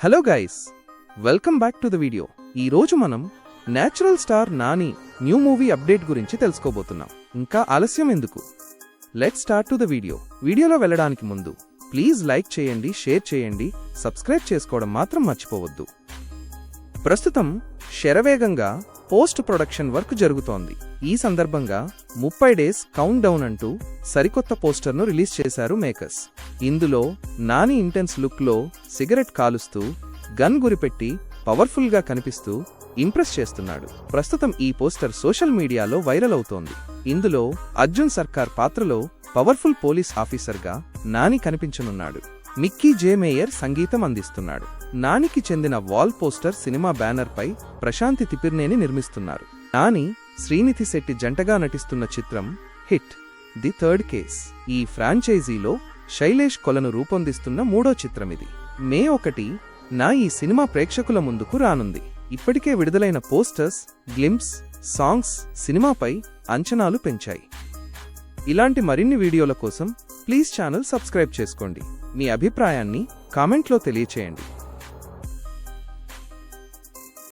Hello guys welcome back to the video ఈరోజు మనం natural star Nani new movie update గురించి తెలుసుకోబోతున్నాం. ఇంకా ఆలస్యం ఎందుకు? Let start to the video వీడియోలో వెళ్ళడానికి ముందు ప్లీజ్ లైక్ చేయండి షేర్ చేయండి సబ్స్క్రైబ్ చేసుకోవడం మాత్రం మర్చిపోవద్దు. ప్రస్తుతం శరవేగంగా పోస్ట్ ప్రొడక్షన్ వర్క్ జరుగుతోంది. ఈ సందర్భంగా ముప్పై డేస్ కౌంట్ డౌన్ అంటూ సరికొత్త పోస్టర్ను రిలీజ్ చేశారు మేకర్స్. ఇందులో నాని ఇంటెన్స్ లుక్లో సిగరెట్ కాలుస్తూ గన్ గురిపెట్టి పవర్ఫుల్గా కనిపిస్తూ ఇంప్రెస్ చేస్తున్నాడు. ప్రస్తుతం ఈ పోస్టర్ సోషల్ మీడియాలో వైరల్ అవుతోంది. ఇందులో అర్జున్ సర్కార్ పాత్రలో పవర్ఫుల్ పోలీస్ ఆఫీసర్గా నాని కనిపించనున్నాడు. మిక్కీ జే మేయర్ సంగీతం అందిస్తున్నాడు. నానికి చెందిన వాల్ పోస్టర్ సినిమా బ్యానర్పై ప్రశాంతి తిపిర్నేని నిర్మిస్తున్నారు. నాని శ్రీనిధి శెట్టి జంటగా నటిస్తున్న చిత్రం హిట్. The third case. ఈ ఫ్రాంచైజీలో శైలేష్ కొలను రూపొందిస్తున్న మూడో చిత్రం ఇది మే ఒకటి నా ఈ సినిమా ప్రేక్షకుల ముందుకు రానుంది. ఇప్పటికే విడుదలైన పోస్టర్స్ గ్లిమ్స్ సాంగ్స్ సినిమాపై అంచనాలు పెంచాయి. ఇలాంటి మరిన్ని వీడియోల కోసం ప్లీజ్ ఛానల్ సబ్స్క్రైబ్ చేసుకోండి. మీ అభిప్రాయాన్ని కామెంట్లో తెలియచేయండి.